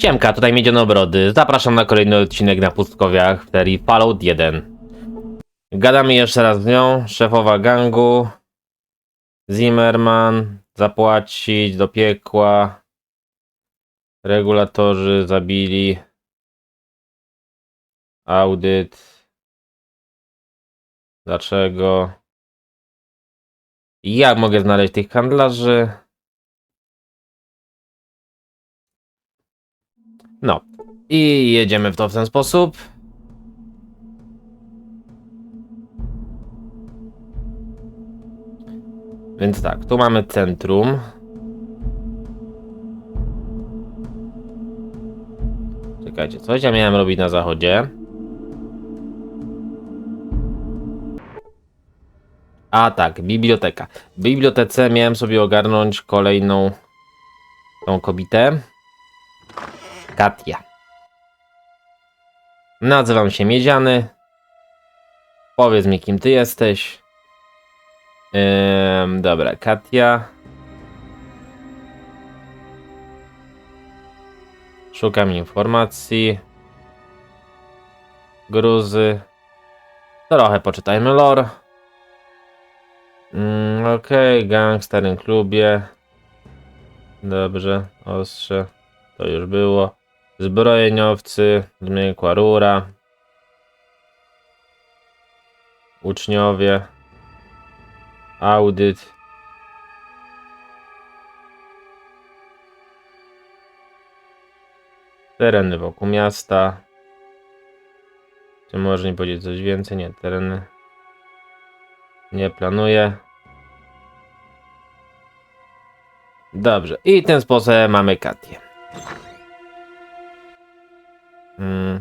Siemka, tutaj Miedziane Obrody. Zapraszam na kolejny odcinek na pustkowiach w serii Fallout 1. Gadamy jeszcze raz z nią, szefowa gangu. Zimmerman, zapłacić do piekła. Regulatorzy zabili. Audyt. Dlaczego? Jak mogę znaleźć tych handlarzy? No. I jedziemy w to w ten sposób. Więc tak, tu mamy centrum. Czekajcie, coś ja miałem robić na zachodzie. A tak, biblioteka. W bibliotece miałem sobie ogarnąć kolejną tą kobietę. Katia. Nazywam się Miedziany. Powiedz mi, kim ty jesteś. Dobra, Katia. Szukam informacji. Gruzy. Trochę poczytajmy lore. Mm, Okej, okay, gang w starym klubie. Dobrze, ostrze. To już było. Zbrojeniowcy, zmiękła rura. Uczniowie. Audyt. Tereny wokół miasta. Czy może nie powiedzieć coś więcej? Nie, tereny. Nie planuję. Dobrze, i ten sposób mamy Katię. Mm.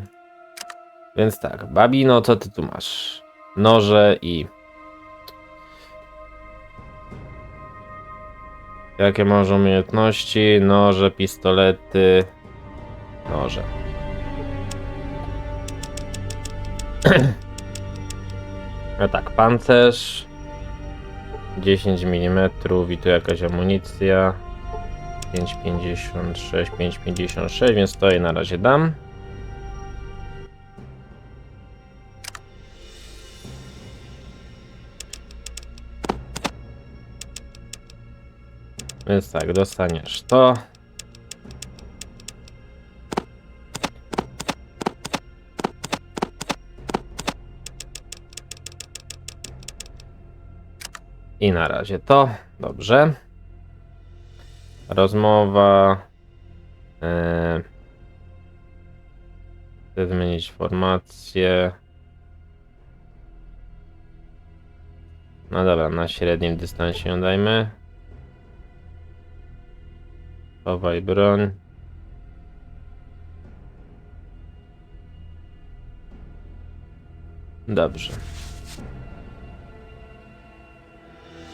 Więc tak, Babino, co ty tu masz? Noże i. Jakie masz umiejętności? Noże, pistolety. Noże. A tak, pancerz. 10 mm i tu jakaś amunicja. 5,56, 5,56, więc to jej na razie dam. Więc tak, dostaniesz to. I na razie to. Dobrze. Rozmowa. Eee, chcę zmienić formację. No dobra, na średnim dystansie dajmy. Chowaj broń. Dobrze.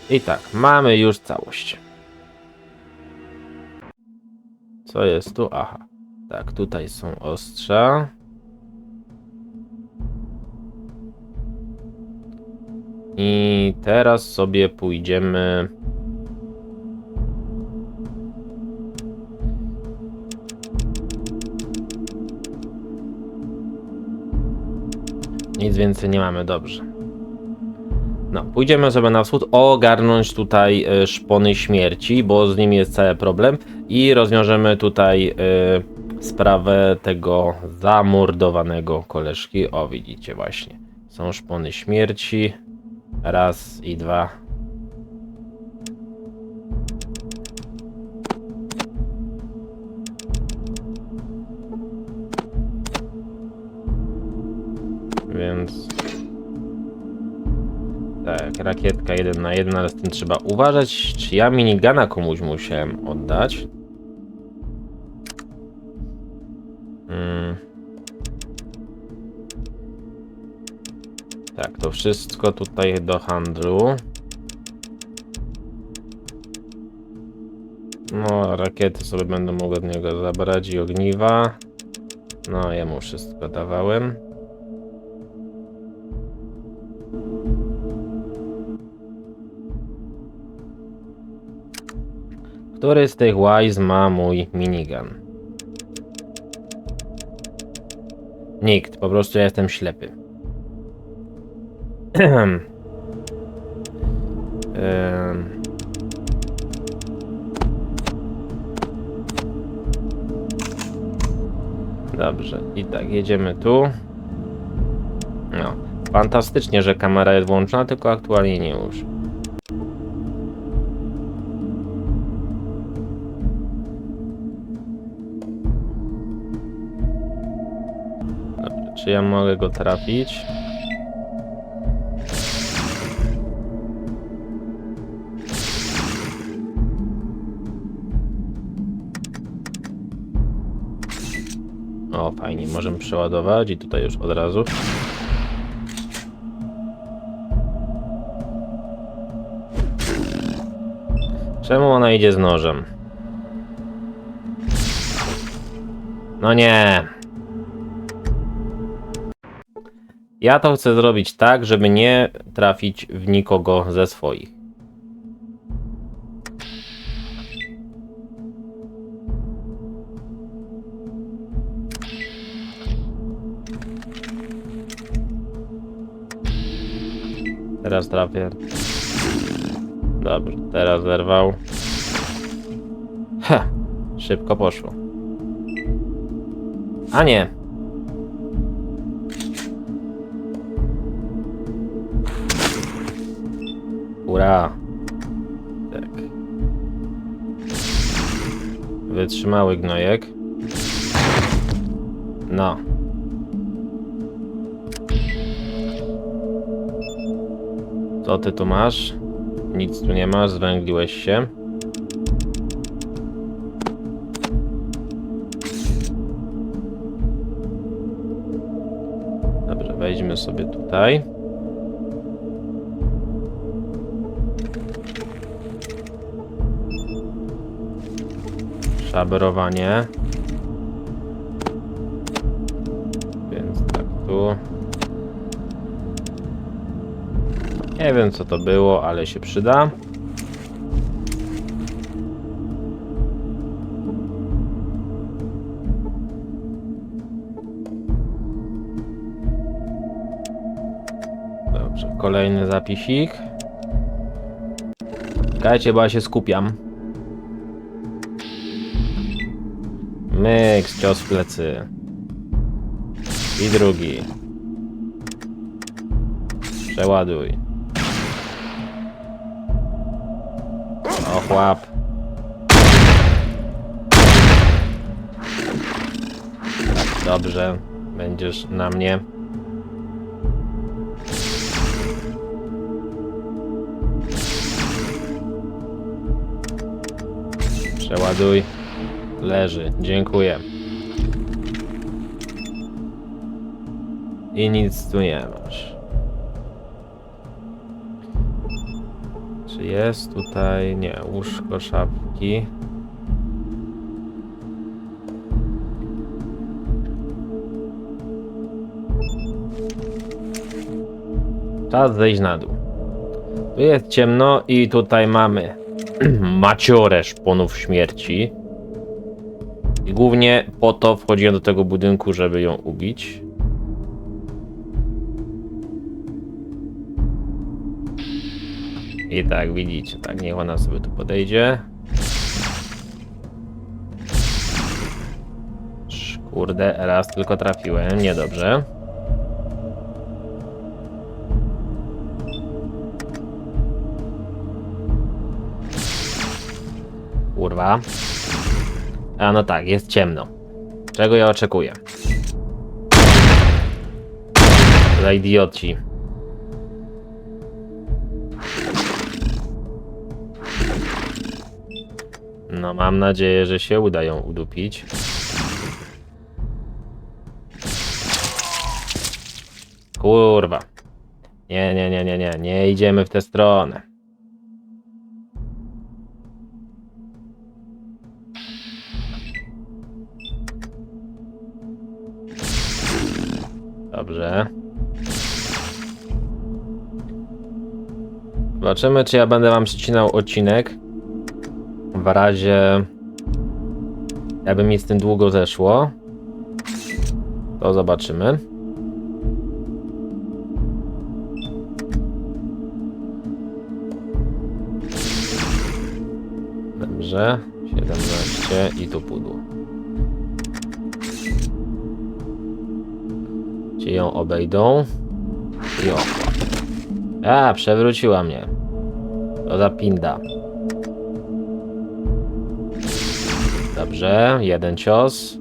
I tak, mamy już całość. Co jest tu? Aha. Tak, tutaj są ostrza. I teraz sobie pójdziemy. Nic więcej nie mamy, dobrze. No, pójdziemy sobie na wschód, ogarnąć tutaj y, szpony śmierci, bo z nimi jest cały problem i rozwiążemy tutaj y, sprawę tego zamordowanego koleżki. O, widzicie właśnie. Są szpony śmierci. Raz i dwa. Rakietka 1 na 1, ale z tym trzeba uważać, czy ja minigana komuś musiałem oddać. Hmm. Tak, to wszystko tutaj do handlu. No, rakiety sobie będę mógł od niego zabrać i ogniwa. No, jemu wszystko dawałem. Który z tych wise ma mój minigun? Nikt, po prostu ja jestem ślepy. Em. Dobrze, i tak, jedziemy tu. No, fantastycznie, że kamera jest włączona, tylko aktualnie nie już. Czy ja mogę go trafić? O, fajnie, możemy przeładować i tutaj już od razu. Czemu ona idzie z nożem? No nie. Ja to chcę zrobić tak, żeby nie trafić w nikogo ze swoich. Teraz trafię. Dobrze, teraz zerwał. Ha, szybko poszło. A nie. Ura. Tak. Wytrzymały gnojek. No. Co ty tu masz? Nic tu nie masz, zwęgliłeś się. Dobrze, wejdźmy sobie tutaj. Szaberowanie. Więc tak tu. Nie wiem co to było, ale się przyda. Dobrze, kolejny zapisik. Czekajcie, bo ja się skupiam. Myk, cios w plecy. I drugi. Przeładuj. O chłap. Dobrze, będziesz na mnie. Przeładuj. Leży, dziękuję. I nic tu nie masz. Czy jest tutaj? Nie, łóżko, szafki. Czas zejść na dół. Tu jest ciemno i tutaj mamy maciorę szponów śmierci. I głównie po to wchodziłem do tego budynku, żeby ją ubić. I tak, widzicie, tak, niech ona sobie tu podejdzie. Kurde, raz tylko trafiłem, niedobrze. Kurwa. A no tak, jest ciemno. Czego ja oczekuję? Za idioci. No mam nadzieję, że się uda ją udupić. Kurwa. Nie, nie, nie, nie, nie, nie idziemy w tę stronę. Dobrze. Zobaczymy, czy ja będę wam przycinał odcinek. W razie jakby mi z tym długo zeszło. To zobaczymy. Dobrze. 17 i tu pudło. Ci ją obejdą. I o. A, przewróciła mnie. To za pinda. Dobrze, jeden cios.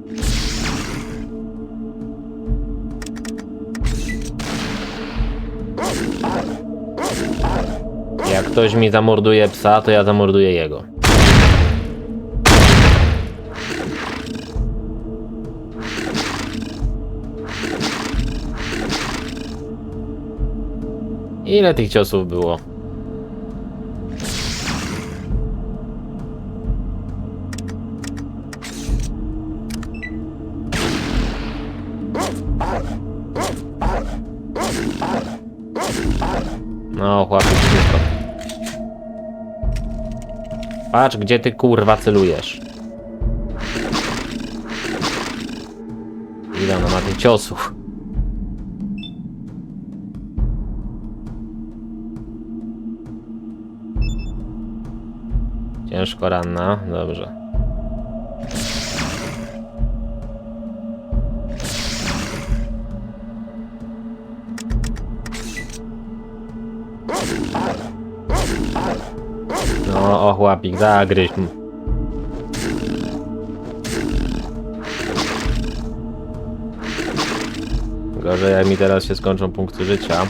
Jak ktoś mi zamorduje psa, to ja zamorduję jego. Ile tych ciosów było? No, chłopie, wszystko. Patrz, gdzie ty kurwa celujesz. Ile ona ma tych ciosów? Ciężko ranna, dobrze. No, o chłopik, zagryź mu. Gorzej jak mi teraz się skończą punkty życia.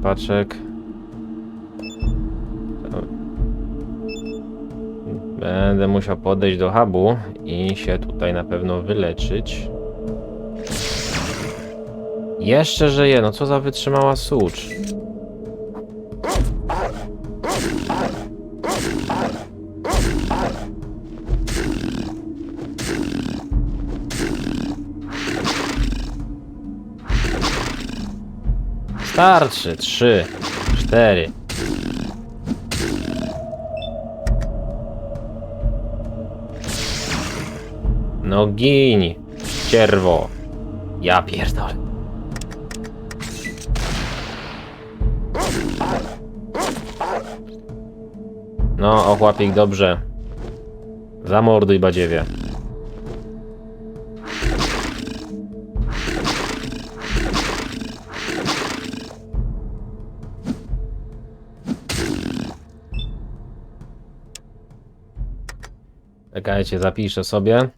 Impaczek. To- Będę musiał podejść do hubu i się tutaj na pewno wyleczyć. Jeszcze żyje, no co za wytrzymała sucz. Starczy. Trzy, cztery. No gin, cierwo. Ja pierdolę. No, ochłapik, dobrze. Zamorduj badziewie. Czekajcie, zapiszę sobie.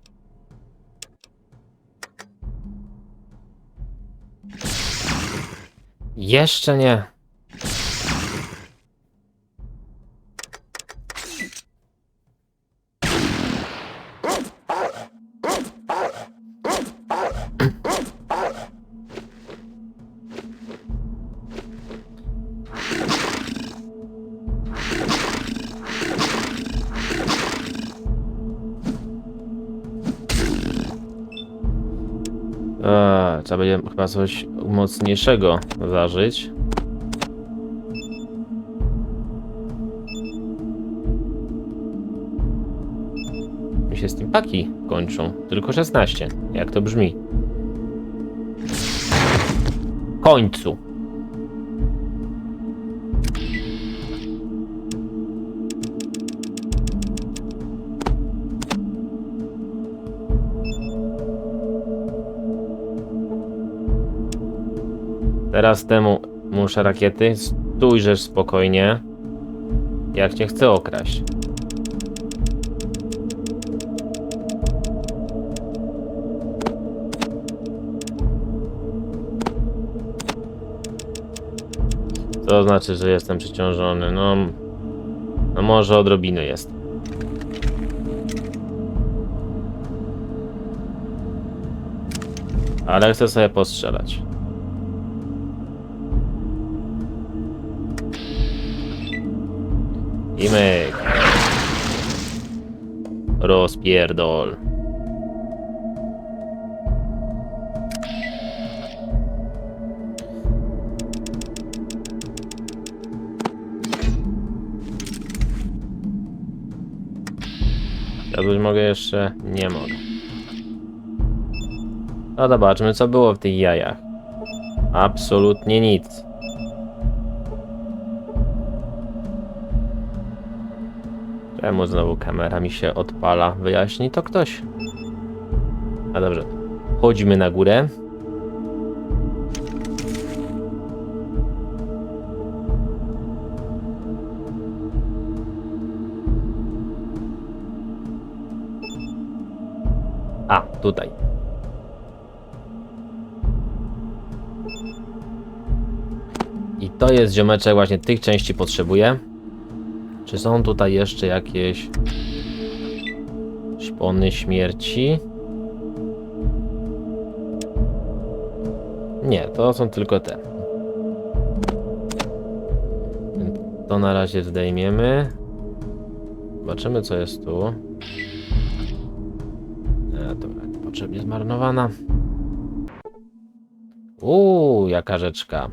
Jeszcze nie. Trzeba będzie chyba coś mocniejszego zażyć. Mi się steampaki kończą. Tylko 16. Jak to brzmi? Końcu. Teraz temu muszę rakiety. Stójrzesz spokojnie. Jak cię chcę okraść. To znaczy, że jestem przeciążony. No, no może odrobiny jest. Ale chcę sobie postrzelać. I myk. Rozpierdol. Ja mogę jeszcze? Nie mogę. No zobaczmy, co było w tych jajach. Absolutnie nic. Czemu znowu kamera mi się odpala? Wyjaśni to ktoś. A dobrze. Chodzimy na górę. A, tutaj. I to jest ziomeczek, właśnie tych części potrzebuję. Czy są tutaj jeszcze jakieś szpony śmierci? Nie, to są tylko te. To na razie zdejmiemy. Zobaczymy co jest tu. E, dobra, potrzebnie zmarnowana. Uuu, jaka rzeczka.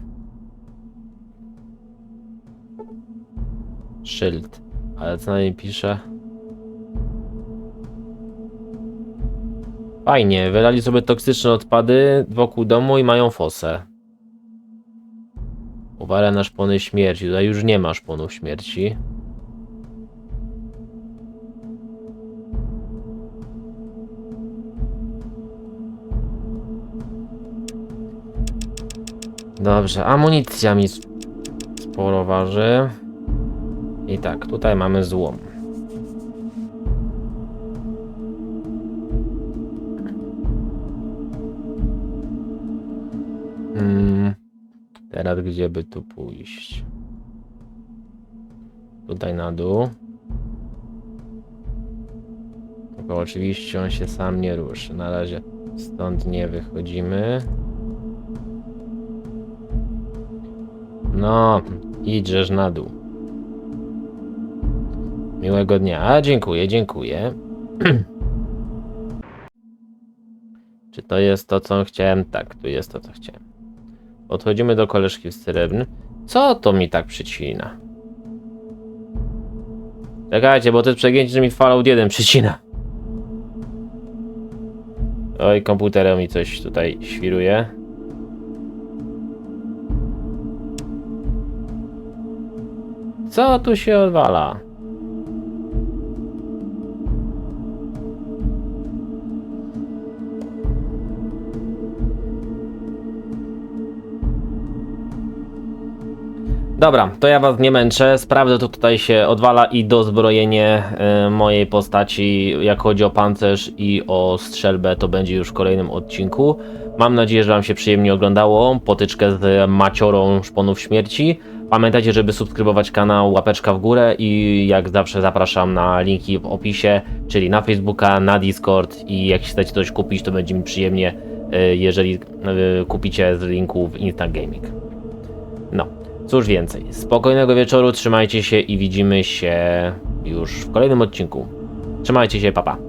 Szyld. Ale co na niej pisze? Fajnie, wylali sobie toksyczne odpady wokół domu i mają fosę. Uwaga na szpony śmierci. Tutaj już nie ma szponów śmierci. Dobrze, amunicja mi sporo waży. I tak, tutaj mamy złom. Mm, teraz gdzie by tu pójść? Tutaj na dół. Tylko oczywiście on się sam nie ruszy. Na razie stąd nie wychodzimy. No, idźesz na dół. Miłego dnia. A, dziękuję, dziękuję. Czy to jest to, co chciałem? Tak, tu jest to, co chciałem. Podchodzimy do koleżki w srebrnym. Co to mi tak przycina? Czekajcie, bo to jest przegięcie, że mi Fallout 1 przycina. Oj, komputerem mi coś tutaj świruje. Co tu się odwala? Dobra, to ja was nie męczę. Sprawdzę, to tutaj się odwala i dozbrojenie e, mojej postaci, jak chodzi o pancerz i o strzelbę, to będzie już w kolejnym odcinku. Mam nadzieję, że wam się przyjemnie oglądało. Potyczkę z maciorą szponów śmierci. Pamiętajcie, żeby subskrybować kanał, łapeczka w górę i jak zawsze zapraszam na linki w opisie, czyli na Facebooka, na Discord i jak chcecie coś kupić, to będzie mi przyjemnie, e, jeżeli e, kupicie z linku w Instagaming. Cóż więcej. Spokojnego wieczoru, trzymajcie się i widzimy się już w kolejnym odcinku. Trzymajcie się, papa.